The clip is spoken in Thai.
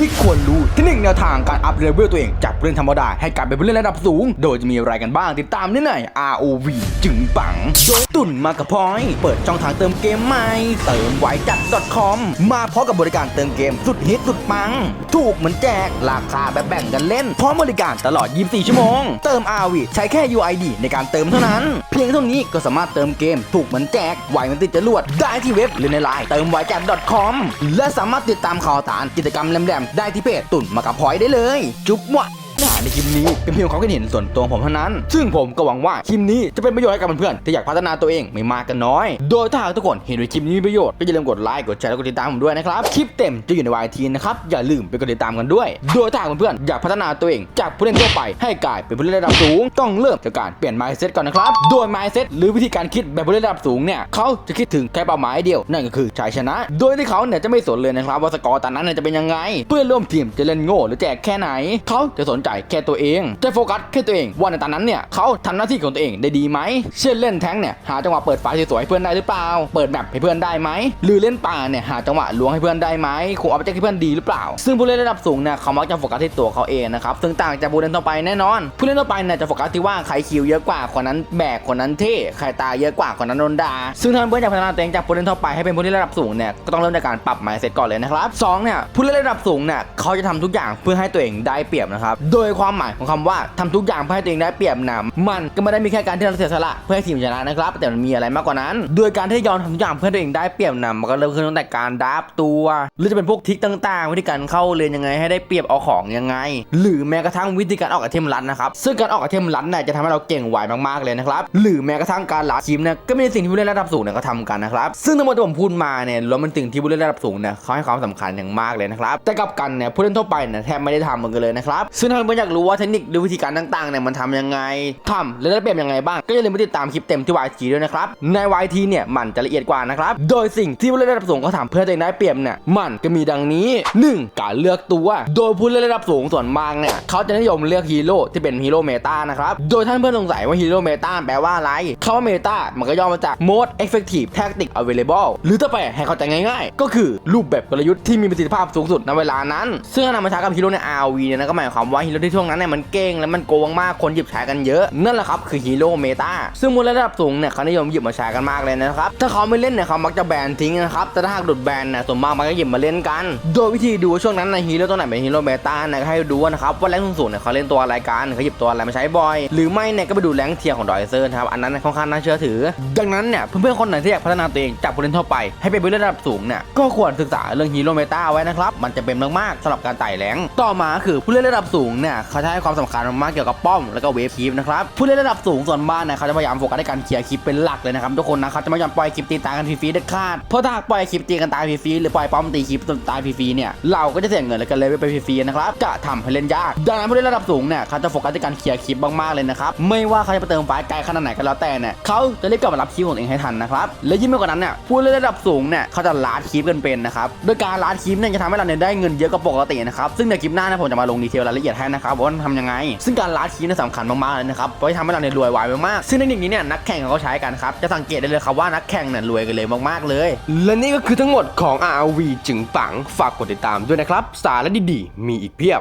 ที่ควรรู้ที่หนึ่งแนวทางการอัพเลเวลตัวเองจากผู้เล่นธรรมดาให้กลายเป็นผู้เล่นระดับสูง โดยจะมีอะไรกันบ้างติดตามได้ใน ROV จึงปังโดยตุ่นมากับพอยเปิดช่องทางเติมเกมใหม่ เติมไวจัด .com มาพร้อมกับบริการเติมเกมสุดฮิตสุดปัง ถูกเหมือนแจกราคาแบบแบ่งกันเล่น พร้อมบริการตลอด 24 ชั่วโมง เติม RV ใช้แค่ UID ในการเติมเท่านั้น เพียงเท่านี้ก็สามารถเติมเกม ถูกเหมือนแจกไวเหมันติดจรวดได้ที่เว็บหรือในไลน์เติมไวจัด .com และสามารถติดตามข่าวสารกิจกรรมแหลมได้ที่เพจตุ่นมากับพอยได้เลย จุ๊บวะ เนื้อหาในคลิปนี้เป็นเพียงความคิดเห็นส่วนตัวผมเท่านั้น ซึ่งผมก็หวังว่าคลิปนี้จะเป็นประโยชน์ให้กับเพื่อนๆที่อยากพัฒนาตัวเองไม่มากก็น้อย โดยถ้าหากทุกคนเห็นว่าคลิปนี้มีประโยชน์ก็อย่าลืมกดไลค์กดแชร์และกดติดตามผมด้วยนะครับคลิปเต็มจะอยู่ในวายทีนะครับอย่าลืมไปกดติดตามกันด้วย โดยถ้าหากเพื่อนๆอยากพัฒนาตัวเองจากผู้เล่นทั่วไปให้กลายเป็นผู้เล่นระดับสูง ต้องเริ่มจากการเปลี่ยน mindset ก่อนนะครับโดย mindset หรือวิธีการคิดแบบผู้เล่นระดับสูงเนี่ยเขาจะคิดถึงแค่เป้าหมายเดียวนั่นก็คือชัยชนะ โดยที่เขาเนี่ยจะไม่สนเลยนะครับว่าสกอร์ตอนนั้นจะเป็นยังไง เพื่อนร่วมทีมจะเล่นโง่หรือแจกแค่ไหน เขาจะสนใจแค่ตัวเองจะโฟกัสแค่ตัวเองว่าในตอนนั้นเนี่ยเขาทำหน้าที่ของตัวเองได้ดีไหมเช่นเล่นแท้งเนี่ยหาจังหวะเปิดไฟสวยๆให้เพื่อนได้หรือเปล่า เปิดแบบให้เพื่อนได้ไหมหรือเล่นป่าเนี่ยหาจังหวะล้วงให้เพื่อนได้ไหมคุมเอาไปแจ็คให้เพื่อนดีหรือเปล่า ซึ่งผู้เล่นระดับสูงเนี่ยเขามักจะโฟกัสที่ตัวเขาเองนะครับซึ่งต่างจากผู้เล่นทั่วไปแน่นอน ผู้เล่นทั่วไปเนี่ยจะโฟกัสที่ว่าใครคิวเยอะกว่าคนนั้นแบกคนนั้นเท่ใครตายเยอะกว่าคนนั้นโดนด่าซึ่งถ้าเพื่อนอยากพัฒนาตัวเองจากผู้เล่นทั่วไปให้เป็นผู้เล่นระดับสูงเนี่ยก็ต้องเริ่มจากการปรับ mindset ก่อนเลยนะครับสองเนี่ยผู้เล่นระดับสูงเนี่ยเขาจะทำทุกอย่างเพื่อให้ตัวเองได้เปรียบนะครับโดยความหมายของคำว่าทำทุกอย่างเพื่อให้ตัวเองได้เปรียบนะมันก็ไม่ได้มีแค่การที่เราเสียสละเพื่อให้ทีมชนะนะครับ แต่มันมีอะไรมากกว่านั้น โดยการที่ยอมทำทุกอย่างเพื่อตัวเองได้เปรียบนะมันก็เริ่มขึ้นตั้งแต่การดับตัว หรือจะเป็นพวกทิกต่างๆ วิธีการเข้าเลนยังไงให้ได้เปรียบเอาของยังไง หรือแม้กระทั่งวิธีการออกไอเทมลัดนะครับซึ่งการออกไอเทมลัดเนี่ยจะทำให้เราเก่งไวมากๆเลยนะครับหรือแม้กระทั่งการลัดทีมเนี่ยก็เป็นสิ่งที่ผู้เล่นระดับสูงเนี่ยเขาทำกันนะครับซึ่งทั้งหมดที่ผมพูดมาเนี่ยล้วนเป็นสิ่งที่ผู้เล่นระดับสูงเนี่ยเขาให้ความสำคัญอย่างมากเลยนะครับแต่กับกันเนี่ยผู้เล่นทั่วไปเนี่ยแทบไม่ได้ทำมันกันเลยนะครับซึ่งถ้าเพื่อนๆอยากรู้ว่าเทคนิคหรือวิธีการต่างๆเนี่ยมันทำยังไงทำและได้เปรียบยังไงบ้าง ก็อย่าลืมไปติดตามคลิปเต็มที่ YT ด้วยนะครับ ใน YT เนี่ยมันจะละเอียดกว่านะครับ โดยสิ่งที่ผู้เล่นระดับสูงเขาทำเพื่อตัวเองได้เปรียบเนี่ยมันก็มีดังนี้ 1. การเลือกตัว โดยผู้เล่นระดับสูงส่วนมากเนี่ยเขาจะนิยมเลือกฮีโร่ที่เป็นฮีโร่เมตานะครับ โดยท่านเพื่อนสงสัยว่าฮีโร่เมตาแปลว่าอะไรคำว่าเมตามันก็ย่อมาจาก most effective tactic available หรือถ้าแปลให้เข้าใจง่าย ๆ ก็คือรูปแบบกลยุทธ์ที่มีประสิทธิภาพสูงสุดในเวลานั้น ซึ่งถ้านำมาใช้กับฮีโร่ใน RV เนี่ยนะก็หมายความว่าฮีโร่ที่ช่วงนั้นเนี่ยมันเก่งและมันโกงมากคนหยิบใช้กันเยอะนั่นแหละครับคือฮีโร่เมตาซึ่งมูลระดับสูงเนี่ยเขานิยมหยิบมาใช้กันมากเลยนะครับถ้าเขาไม่เล่นเนี่ยเขามักจะแบนทิ้งนะครับแต่ถ้าหากดุดแบนเนี่ยส่วนมากมันก็หยิบมาเล่นกัน โดยวิธีดูช่วงนั้นในฮีโร่ตัวไหนเป็นฮีโร่เมตาเนี่ยให้ดูนะครับว่าแรงสูงเนี่ยเขาเล่นตัวอะไรกันเขาหยิบตัวอะไรมาใช้บ่อย หรือไม่เนี่ยก็ไปดูแรงเทียร์ของดอยเซอร์นะครับอันนั้นค่อนข้างน่าเชื่อถือ ดังนั้นเนี่ยเพื่อนๆคนไหนที่อยากพัฒนาตัวเองจากผู้เล่นทั่วไป ให้เป็นผู้เล่นระดับสูงเนี่ยก็ควรศึกษาเรื่องฮีโร่เมตาไว้นะครับมันจะเป็นมากๆสำหรับการไต่แรงต่อมาคือผู้เล่นระดับสูงเนี่ยเขาจะให้ความสำคัญมากเกี่ยวกับป้อมแล้วก็เวฟคีฟนะครับผู้เล่นระดับสูงส่วนมากเนี่ยเขาจะพยายามโฟกัสในการเคลียร์คลิปเป็นหลักเลยนะครับทุกคนนะเขาจะไม่ยอมปล่อยคลิปตีตายกันฟรีๆเด็ดขาดเพราะถ้าปล่อยคลิปตีกันตายฟรีๆหรือปล่อยป้อมตีคลิปจนตายฟรีๆเนี่ยเราก็จะเสียเงินแล้วกันเลยไปฟรีๆนะครับจะทำให้เล่นยาก ดังนั้นผู้เล่นระดับสูงเนี่ยเขาจะโฟกัสในการเคลียร์คลิปมากๆเลยนะครับไม่ว่าเขาจะไปเติมไฟล์ไกลขนาดไหนก็แล้วแต่เนี่ยเขาจะรีบกลับมารับคลิปของตัวเองให้ทันนะครับและยิ่งไปกว่านั้นเนี่ยผู้เล่นระดับสูงเนี่ยเขาจะลาดคลิปกันเป็นนะครับโดยการลาดคลิปเนี่ยจะทำให้เราเนี่ยได้เงินเยอะกว่าปกตินะครับซึ่งในคลิปหน้านะผมจะมาลงดีเทลรายละเอียดให้นะครับว่าทำยังไง ซึ่งการลาดคลิปเนี่สำคัญมากๆเลยนะครับเพราะจะทำให้เราเนี่ยรวยไวมากๆซึ่งเทคนิคนี้เนี่ยนักแข่งเขาใช้กันครับจะสังเกตได้เลยครับว่านักแข่งเนี่ยรวยกันเลยมากๆเลย และนี่ก็คือทั้งหมดของ RV จึงปังฝากกดติดตามด้วยนะครับสาระดีๆ มีอีกเพียบ